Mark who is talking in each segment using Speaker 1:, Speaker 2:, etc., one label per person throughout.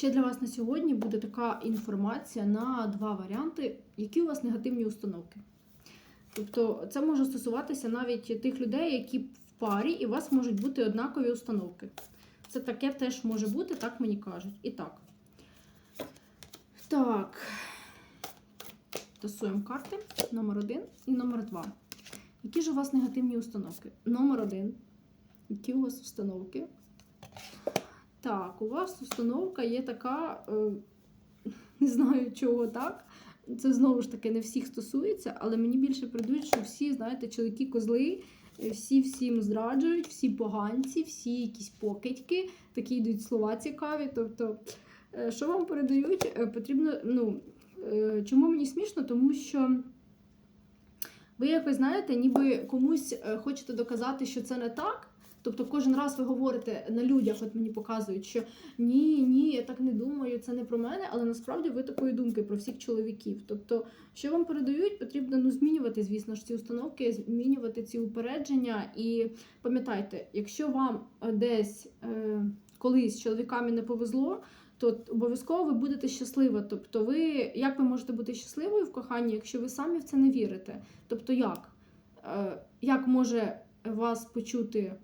Speaker 1: Ще для вас на сьогодні буде така інформація на два варіанти, які у вас негативні установки. Тобто це може стосуватися навіть тих людей, які в парі, і у вас можуть бути однакові установки. Це таке теж може бути, так мені кажуть. І так. Так. Тасуємо карти. Номер один і номер два. Які ж у вас негативні установки? Номер один. Які у вас установки? Так, у вас установка є така, е, не знаю чого так. Це знову ж таки не всіх стосується, але мені більше придуть, що всі, знаєте, чоловіки козли, е, всі всім зраджують, всі поганці, всі якісь покидьки, такі йдуть слова цікаві. Тобто, е, що вам передають, потрібно. ну, Чому мені смішно? Тому що. Ви якось знаєте, ніби комусь хочете доказати, що це не так. Тобто кожен раз ви говорите на людях, от мені показують, що ні, ні, я так не думаю, це не про мене, але насправді ви такої думки про всіх чоловіків. Тобто, що вам передають, потрібно ну, змінювати, звісно ж, ці установки, змінювати ці упередження. І пам'ятайте, якщо вам е, десь е, колись чоловіками не повезло, то обов'язково ви будете щаслива. Тобто, ви як ви можете бути щасливою в коханні, якщо ви самі в це не вірите? Тобто, як? Е, Як може вас почути,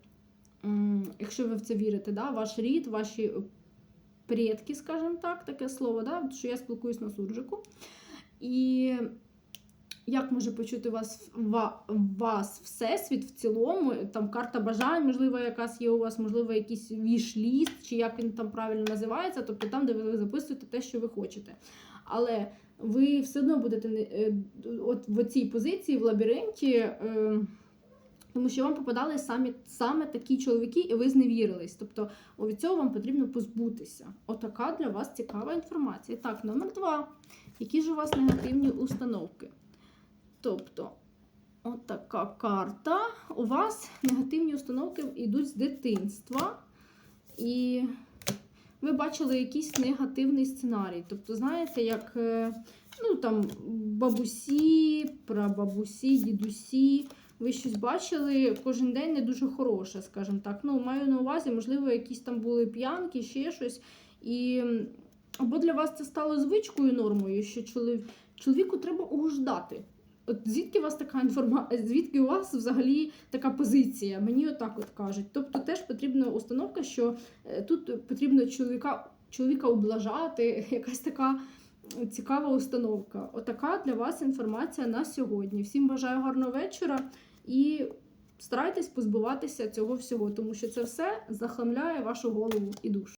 Speaker 1: якщо ви в це вірите, да? ваш рід, ваші предки, скажімо так, таке слово, да? що я спілкуюсь на суржику. І як може почути вас, ва- вас Всесвіт в цілому, там карта бажань, можливо, якась є у вас, можливо, якийсь віш-ліст, чи як він там правильно називається, тобто там, де ви записуєте те, що ви хочете. Але ви все одно будете е, от в цій позиції, в лабіринті, е, тому що вам попадали самі, саме такі чоловіки, і ви зневірились. Тобто від цього вам потрібно позбутися. Отака для вас цікава інформація. Так, номер два. Які ж у вас негативні установки? Тобто, отака карта. У вас негативні установки йдуть з дитинства. І ви бачили якийсь негативний сценарій. Тобто, знаєте, як е, ну, там, бабусі, прабабусі, дідусі. Ви щось бачили кожен день не дуже хороше, скажімо так. Ну, маю на увазі, можливо, якісь там були п'янки, ще щось. І або для вас це стало звичкою нормою, що чоловік, чоловіку треба угождати. От звідки у вас така інформація, звідки у вас взагалі така позиція? Мені отак от кажуть. Тобто теж потрібна установка, що е, тут потрібно чоловіка, чоловіка облажати, якась така цікава установка. Отака для вас інформація на сьогодні. Всім бажаю гарного вечора і старайтесь позбуватися цього всього, тому що це все захламляє вашу голову і душу.